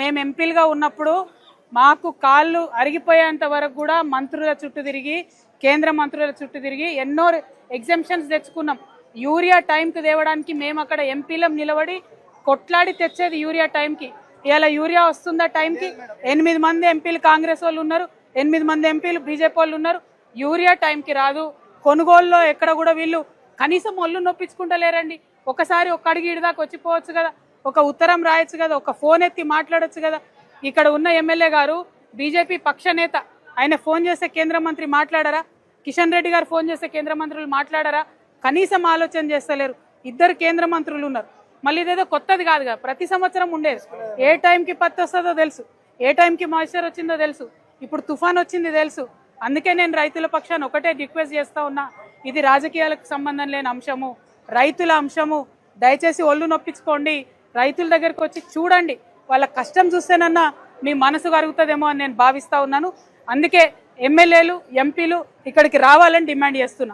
మేము ఎంపీలుగా ఉన్నప్పుడు మాకు కాళ్ళు అరిగిపోయేంత వరకు కూడా మంత్రుల చుట్టూ తిరిగి కేంద్ర మంత్రుల చుట్టూ తిరిగి ఎన్నో ఎగ్జామ్షన్స్ తెచ్చుకున్నాం. యూరియా టైంకి తేవడానికి మేము అక్కడ ఎంపీలం నిలబడి కొట్లాడి తెచ్చేది యూరియా టైంకి ఇలా యూరియా వస్తుందా టైంకి ఎనిమిది మంది ఎంపీలు కాంగ్రెస్ వాళ్ళు ఉన్నారు ఎనిమిది మంది ఎంపీలు బీజేపీ వాళ్ళు ఉన్నారు. యూరియా టైంకి రాదు. కొనుగోలులో ఎక్కడ కూడా వీళ్ళు కనీసం ఒళ్ళు నొప్పించుకుంటలేరండి. ఒకసారి ఒక్క అడిగి దాకా వచ్చిపోవచ్చు కదా. ఒక ఉత్తరం రాయొచ్చు కదా ఒక ఫోన్ ఎత్తి మాట్లాడొచ్చు కదా. ఇక్కడ ఉన్న ఎమ్మెల్యే గారు బీజేపీ పక్ష నేత ఆయన ఫోన్ చేస్తే కేంద్ర మంత్రి మాట్లాడరా? కిషన్ రెడ్డి గారు ఫోన్ చేస్తే కేంద్ర మంత్రులు మాట్లాడరా? కనీసం ఆలోచన చేస్తలేరు. ఇద్దరు కేంద్ర మంత్రులు ఉన్నారు. మళ్ళీ ఇదేదో కొత్తది కాదు కదా ప్రతి సంవత్సరం ఉండేది. ఏ టైంకి పత్తి వస్తుందో తెలుసు. ఏ టైంకి మాయిశ్చర్ వచ్చిందో తెలుసు. ఇప్పుడు తుఫాన్ వచ్చింది తెలుసు. అందుకే నేను రైతుల పక్షాన్ని ఒకటే రిక్వెస్ట్ చేస్తా ఉన్నా. ఇది రాజకీయాలకు సంబంధం లేని అంశము. రైతుల అంశము. దయచేసి ఒళ్ళు నొప్పించుకోండి. రైతుల దగ్గరికి వచ్చి చూడండి వాళ్ళ కష్టం చూస్తేనన్నా మీ మనసు కరుగుతుందేమో అని నేను భావిస్తూ ఉన్నాను. అందుకే ఎమ్మెల్యేలు ఎంపీలు ఇక్కడికి రావాలని డిమాండ్ చేస్తున్నా.